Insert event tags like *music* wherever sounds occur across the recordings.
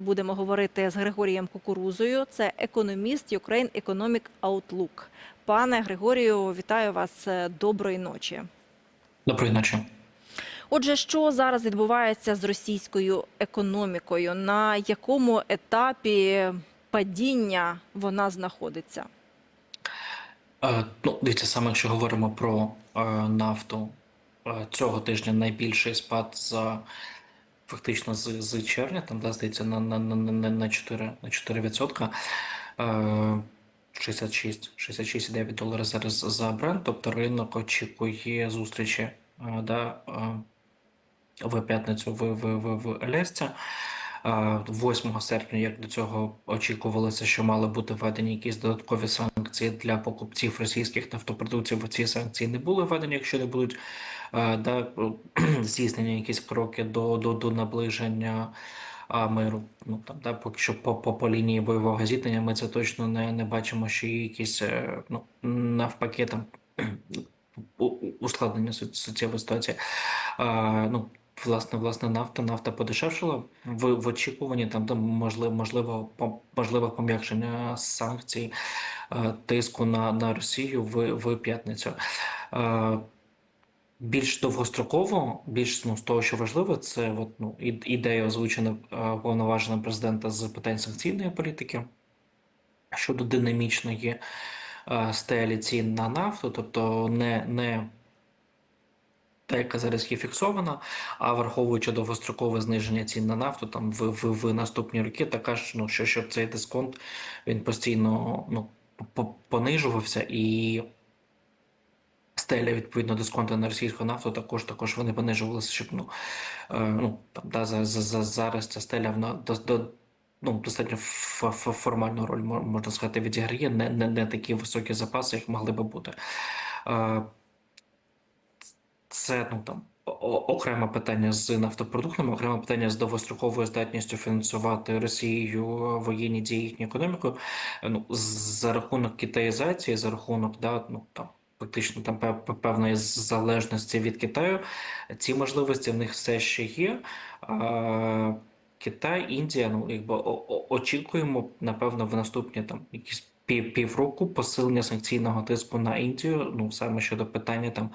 Будемо говорити з Григорієм Кукурузою. Це економіст Ukraine Economic Outlook. Пане Григорію, вітаю вас. Е, Доброї ночі. Доброї ночі. Отже, що зараз відбувається з російською економікою? На якому етапі падіння вона знаходиться? Е, ну, дивіться, саме якщо говоримо про е, нафту е, цього тижня найбільший спад за фактично з, з червня, там да, здається, на, на, на, на, на 4, на 4 відсотка. Е, 66, 66,9 доларів зараз за бренд, тобто ринок очікує зустрічі е, да, е, в п'ятницю в, в, в, в Алєсці. Е, 8 серпня, як до цього очікувалося, що мали бути введені якісь додаткові санкції для покупців російських нафтопродуктів. Ці санкції не були введені, якщо не будуть да, *clears throat* здійснені якісь кроки до, до, до наближення миру. Ну там да, поки що по, по, по лінії бойового зіткнення ми це точно не, не бачимо, що є якісь е, ну навпаки там *clears throat* ускладнення су- суттєвої ситуації. Ну, власне, власне, нафта, нафта подешевшила в, в очікуванні там, там можливо, можливо, можливе пом'якшення санкцій, е, тиску на, на Росію в, в п'ятницю. Е, більш довгостроково, більш ну, з того, що важливо, це от, ну, ідея озвучена е, повноваженим президента з питань санкційної політики щодо динамічної стелі цін на нафту, тобто не, не та, яка зараз є фіксована, а враховуючи довгострокове зниження цін на нафту там в, в, в наступні роки, така ж ну, що щоб цей дисконт він постійно ну, понижувався і. Стеля відповідно дисконту на російську нафту також також вони понижувалися, щоб ну, е, ну там да, за, за, за зараз ця стеля вона до, до ну достатньо ф- ф- формальну роль можна сказати відіграє, не, не, не такі високі запаси, як могли би бути. Е, це ну там окреме питання з нафтопродуктами, окреме питання з довгостроковою здатністю фінансувати Росією воєнні дії їхню економіку. Е, Ну за рахунок китаїзації, за рахунок да, ну там. Фактично там пев- пев- певної залежності від Китаю. Ці можливості в них все ще є. Китай, Індія, ну якби очікуємо, напевно, в наступні там якісь пів півроку посилення санкційного тиску на Індію. Ну саме щодо питання там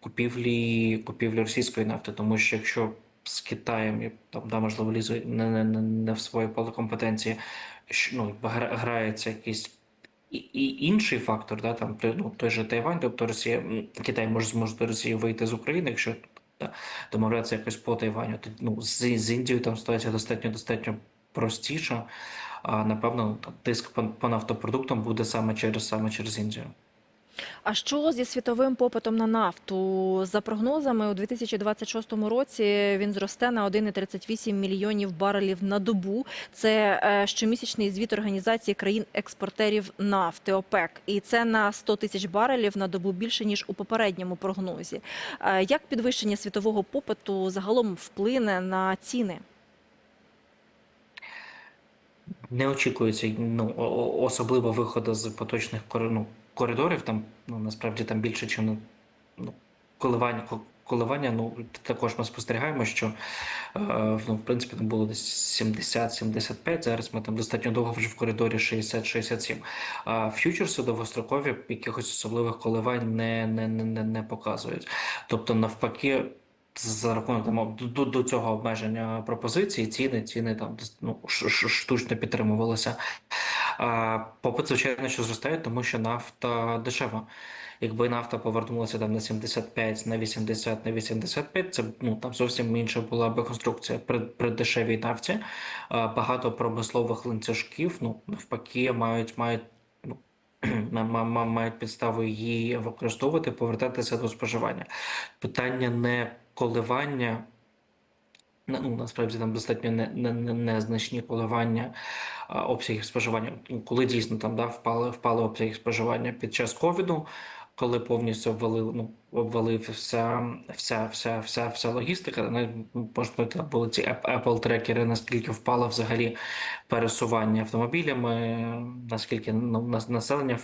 купівлі купівлі російської нафти, тому що якщо з Китаєм там да можливо лізу не, не, не, в своє поле компетенції, ну грається якийсь і, і інший фактор, да, там ну, той же Тайвань, тобто Росія, Китай може зможе до Росії вийти з України, якщо да, домовлятися якось по Тайваню. То, ну, з, з Індією там ситуація достатньо достатньо простіша. А напевно, тиск по, по нафтопродуктам буде саме через саме через Індію. А що зі світовим попитом на нафту? За прогнозами, у 2026 році він зросте на 1,38 мільйонів барелів на добу. Це е, щомісячний звіт організації країн-експортерів нафти ОПЕК, і це на 100 тисяч барелів на добу більше ніж у попередньому прогнозі. Е, Як підвищення світового попиту загалом вплине на ціни? Не очікується ну, особливо виходу з поточних ну, коридорів. Там ну, насправді там більше, ніж ну, ну, коливання. Коливання, ну також ми спостерігаємо, що е, ну, в принципі там було десь 70-75, Зараз ми там достатньо довго вже в коридорі 60-67. А ф'ючерси довгострокові якихось особливих коливань не, не, не, не, показують. Тобто, навпаки, за рахунок там, до, до цього обмеження пропозиції, ціни, ціни там ну, штучно підтримувалися. А попит, звичайно, що зростає, тому що нафта дешева. Якби нафта повернулася там на 75, на 80, на 85, це ну там зовсім інша була би конструкція. При, при дешевій нафті а, багато промислових ланцюжків, ну навпаки, мають мають ну, *clears throat* ма- ма- ма- мають підставу її використовувати, повертатися до споживання. Питання не коливання. На- Ну, насправді там достатньо не, не, не, незначні коливання обсягів споживання. Ну, Коли дійсно там да, впали, впали обсяги споживання під час ковіду, коли повністю обвалили, ну, обвалився вся, вся, вся, вся, логістика, ну, можна там були ці App- Apple трекери, наскільки впало взагалі пересування автомобілями, наскільки ну, нас- населення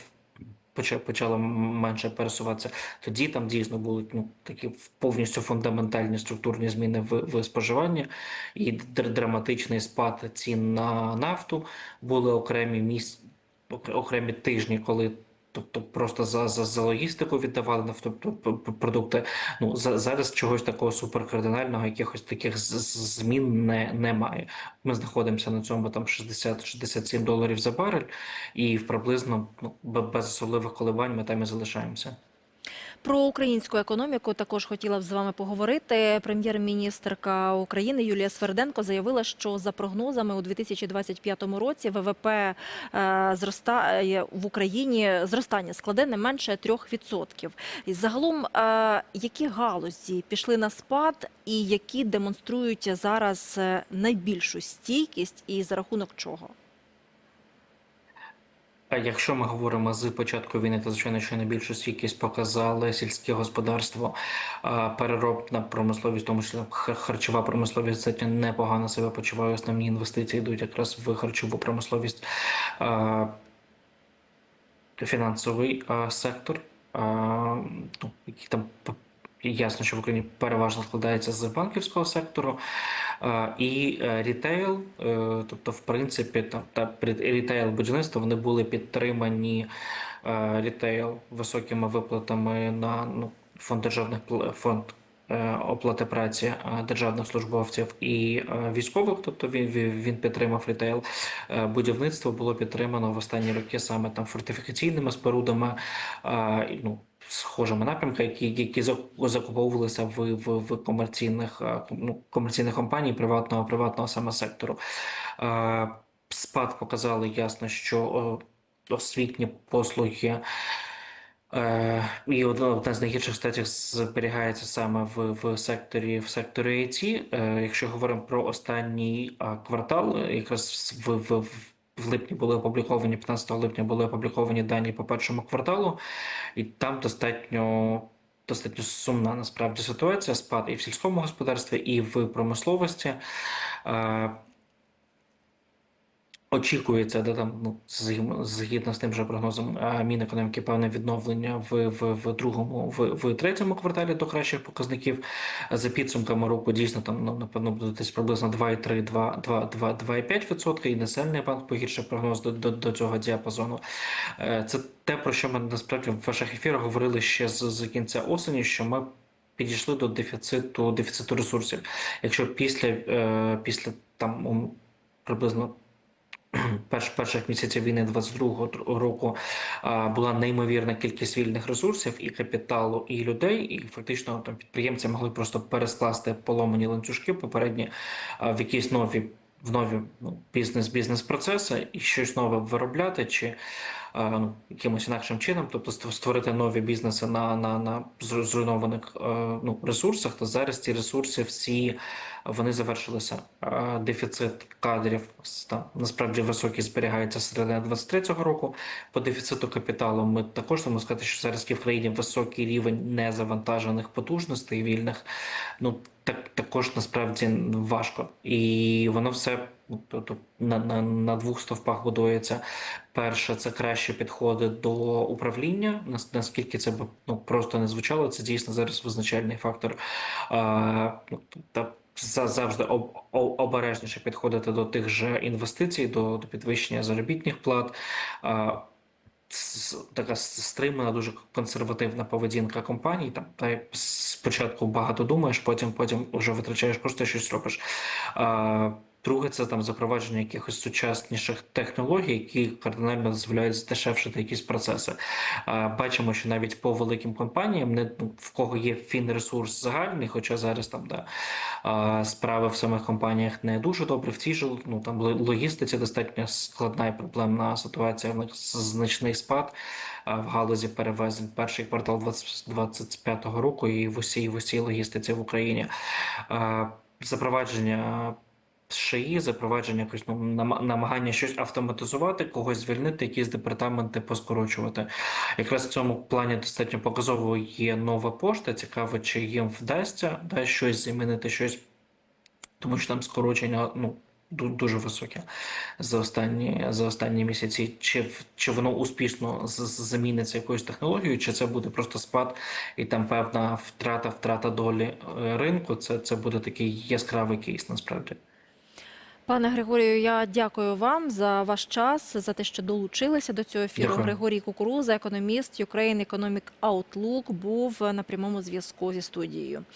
почала менше пересуватися. Тоді там дійсно були ну, такі повністю фундаментальні структурні зміни в, в споживанні і др- драматичний спад цін на нафту. Були окремі місць, окремі тижні, коли. Тобто просто за, за, за логістику віддавали нафтопродукти. Ну за, зараз чогось такого суперкардинального, якихось таких змін не, немає. Ми знаходимося на цьому там 60-67 доларів за барель, і приблизно ну, без особливих коливань ми там і залишаємося. Про українську економіку також хотіла б з вами поговорити. Прем'єр-міністрка України Юлія Сверденко заявила, що за прогнозами у 2025 році ВВП е, зростає в Україні зростання складе не менше 3%. І загалом, е, які галузі пішли на спад, і які демонструють зараз е, найбільшу стійкість, і за рахунок чого? Якщо ми говоримо з початку війни, то звичайно, що найбільшу стійкість показали сільське господарство, переробна промисловість, тому х- харчова промисловість, це непогано себе почуває. Основні інвестиції йдуть якраз в харчову промисловість, фінансовий сектор, ну, який там ясно, що в Україні переважно складається з банківського сектору. Е, І е, рітейл, е, тобто, в принципі, там та рітейл будівництво вони були підтримані рітейл високими виплатами на ну, фонд державних фонд оплати праці державних службовців і військових. Тобто він він підтримав рітейл. Будівництво було підтримано в останні роки саме там фортифікаційними спорудами. Ну, схожими напрямками, які, які закуповувалися в, в, в комерційних, е, ну, комерційних компаній приватного приватного саме сектору. Е, Спад показали ясно, що е, освітні послуги. І одна з найгірших статей зберігається саме в, в секторі в секторі IT. Якщо говоримо про останній квартал, якраз в, в, в в липні були опубліковані 15 липня були опубліковані дані по першому кварталу, і там достатньо. Достатньо сумна насправді ситуація, спад і в сільському господарстві, і в промисловості. Очікується, де там ну згідно з тим же прогнозом е, Мінекономіки певне відновлення в, в, в другому, в, в третьому кварталі до кращих показників. За підсумками року дійсно там ну, напевно буде десь приблизно 2,3, 2, 2, 2, 2,5%. І Національний банк погіршив прогноз до, до, до цього діапазону. Е, Це те, про що ми насправді в ваших ефірах говорили ще з, з кінця осені, що ми підійшли до дефіциту дефіциту ресурсів. Якщо після, е, після там приблизно *clears throat* перш, перших місяців війни 22-го року була неймовірна кількість вільних ресурсів і капіталу, і людей, і фактично там підприємці могли просто перескласти поломані ланцюжки попередні в якісь нові в нові ну, бізнес бізнес процеси і щось нове виробляти чи ну, якимось інакшим чином, тобто створити нові бізнеси на, на, на зруйнованих е, ну, ресурсах, то зараз ці ресурси всі вони завершилися. Е, Дефіцит кадрів там насправді високий зберігається середини 23-го року. По дефіциту капіталу ми також можемо сказати, що зараз в країні високий рівень незавантажених потужностей вільних. Ну так також насправді важко, і воно все тобто на, на, на двох стовпах будується. Перше, це краще підходи до управління. Нас- Наскільки це б ну просто не звучало, це дійсно зараз визначальний фактор. А, ну, та за- завжди обережніше підходити до тих же інвестицій, до, до підвищення заробітних плат. А, така стримана, дуже консервативна поведінка компаній. Там та спочатку багато думаєш, потім потім вже витрачаєш кошти, щось робиш. Друге, це там запровадження якихось сучасніших технологій, які кардинально дозволяють здешевшити якісь процеси. Бачимо, що навіть по великим компаніям, не ну, в кого є фінресурс загальний, хоча зараз там да, справи в самих компаніях не дуже добре. В цій же ну там ло- логістиці достатньо складна і проблемна ситуація. В них значний спад в галузі перевезень. Перший квартал 2025 року і в усій в усій логістиці в Україні. Запровадження ШИІ, запровадження якось ну, намагання щось автоматизувати, когось звільнити, якісь департаменти поскорочувати. Якраз в цьому плані достатньо показовою є нова пошта. Цікаво, чи їм вдасться да, щось замінити, щось, тому що там скорочення ну, дуже високе за останні, за останні місяці. Чи, чи воно успішно заміниться якоюсь технологією, чи це буде просто спад і там певна втрата, втрата долі е, ринку? Це, це буде такий яскравий кейс насправді. Пане Григорію, я дякую вам за ваш час, за те, що долучилися до цього ефіру. Дякую. Григорій Кукуруза, економіст Ukraine Economic Outlook, був на прямому зв'язку зі студією.